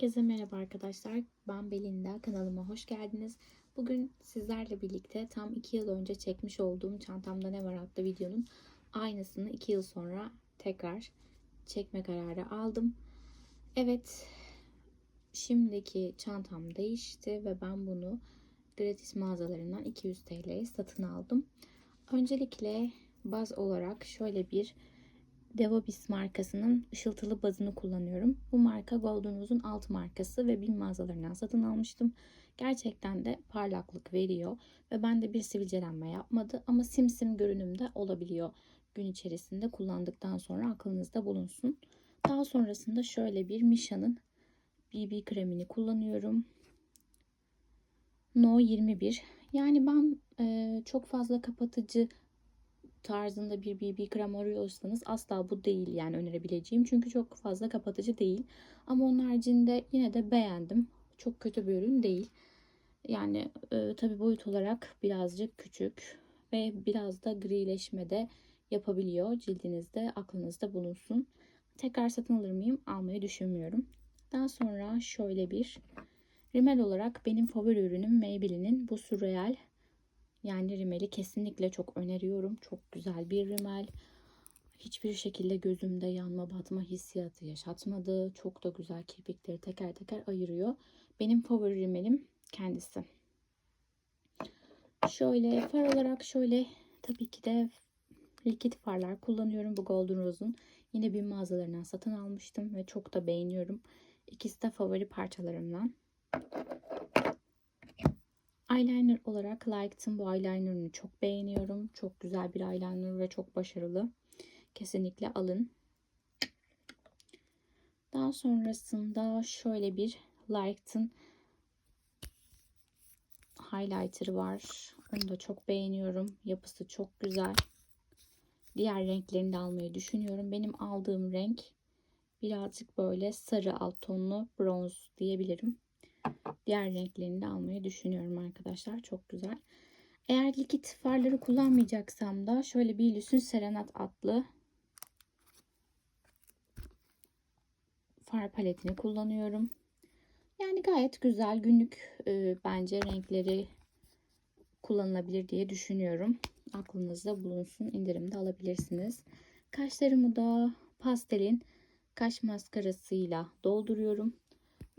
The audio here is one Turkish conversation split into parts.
Herkese merhaba arkadaşlar. Ben Belinda. Kanalıma hoş geldiniz. Bugün sizlerle birlikte tam 2 yıl önce çekmiş olduğum Çantamda Ne Var adlı videonun aynısını 2 yıl sonra tekrar çekme kararı aldım. Evet, şimdiki çantam değişti ve ben bunu gratis mağazalarından 200 TL'ye satın aldım. Öncelikle baz olarak şöyle bir Devobis markasının ışıltılı bazını kullanıyorum. Bu marka Golden Rose'un alt markası ve bin mağazalarından satın almıştım. Gerçekten de parlaklık veriyor ve bende bir sivilcelenme yapmadı ama simsim görünümde olabiliyor. Gün içerisinde kullandıktan sonra aklınızda bulunsun. Daha sonrasında şöyle bir Misha'nın BB kremini kullanıyorum. No 21. Yani ben e, çok fazla kapatıcı tarzında bir BB krem arıyorsanız asla bu değil yani önerebileceğim. Çünkü çok fazla kapatıcı değil. Ama onun haricinde yine de beğendim. Çok kötü bir ürün değil. Yani e, tabi boyut olarak birazcık küçük ve biraz da grileşme de yapabiliyor cildinizde aklınızda bulunsun. Tekrar satın alır mıyım? Almayı düşünmüyorum. Daha sonra şöyle bir rimel olarak benim favori ürünüm Maybelline'in bu Surreal yani rimeli kesinlikle çok öneriyorum. Çok güzel bir rimel. Hiçbir şekilde gözümde yanma batma hissiyatı yaşatmadı. Çok da güzel kirpikleri teker teker ayırıyor. Benim favori rimelim kendisi. Şöyle far olarak şöyle tabii ki de likit farlar kullanıyorum. Bu Golden Rose'un yine bir mağazalarından satın almıştım ve çok da beğeniyorum. İkisi de favori parçalarımdan. Eyeliner olarak Like'ın bu eyelinerını çok beğeniyorum. Çok güzel bir eyeliner ve çok başarılı. Kesinlikle alın. Daha sonrasında şöyle bir Like'ın highlighter'ı var. Onu da çok beğeniyorum. Yapısı çok güzel. Diğer renklerini de almayı düşünüyorum. Benim aldığım renk birazcık böyle sarı alt tonlu bronz diyebilirim diğer renklerini de almayı düşünüyorum arkadaşlar. Çok güzel. Eğer likit farları kullanmayacaksam da şöyle bir Lüsün Serenat adlı far paletini kullanıyorum. Yani gayet güzel günlük e, bence renkleri kullanılabilir diye düşünüyorum. Aklınızda bulunsun. indirimde alabilirsiniz. Kaşlarımı da pastelin kaş maskarasıyla dolduruyorum.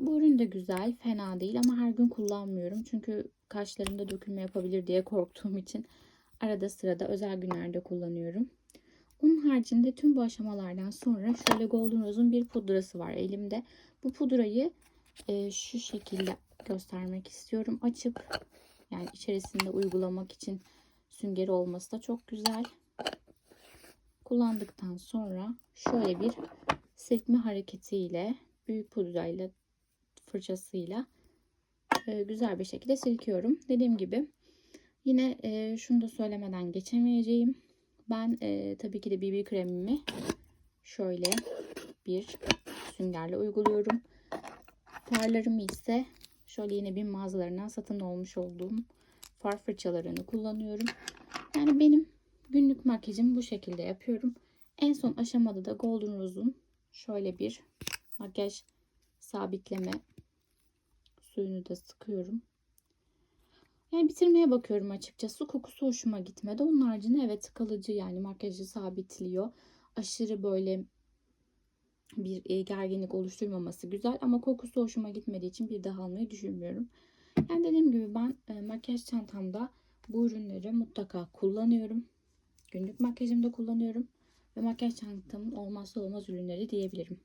Bu ürün de güzel, fena değil ama her gün kullanmıyorum. Çünkü kaşlarımda dökülme yapabilir diye korktuğum için arada sırada özel günlerde kullanıyorum. Onun haricinde tüm bu aşamalardan sonra şöyle Golden Rose'un bir pudrası var elimde. Bu pudrayı e, şu şekilde göstermek istiyorum. Açıp yani içerisinde uygulamak için süngeri olması da çok güzel. Kullandıktan sonra şöyle bir silkme hareketiyle büyük pudrayla fırçasıyla e, güzel bir şekilde silkiyorum. Dediğim gibi yine e, şunu da söylemeden geçemeyeceğim. Ben e, tabii ki de BB kremimi şöyle bir süngerle uyguluyorum. Farlarımı ise şöyle yine bir mağazalarından satın olmuş olduğum far fırçalarını kullanıyorum. Yani benim günlük makyajım bu şekilde yapıyorum. En son aşamada da Golden Rose'un şöyle bir makyaj sabitleme suyunu da sıkıyorum. Yani bitirmeye bakıyorum açıkçası. Kokusu hoşuma gitmedi. Onun haricinde evet kalıcı yani makyajı sabitliyor. Aşırı böyle bir e, gerginlik oluşturmaması güzel ama kokusu hoşuma gitmediği için bir daha almayı düşünmüyorum. Yani dediğim gibi ben e, makyaj çantamda bu ürünleri mutlaka kullanıyorum. Günlük makyajımda kullanıyorum ve makyaj çantamın olmazsa olmaz ürünleri diyebilirim.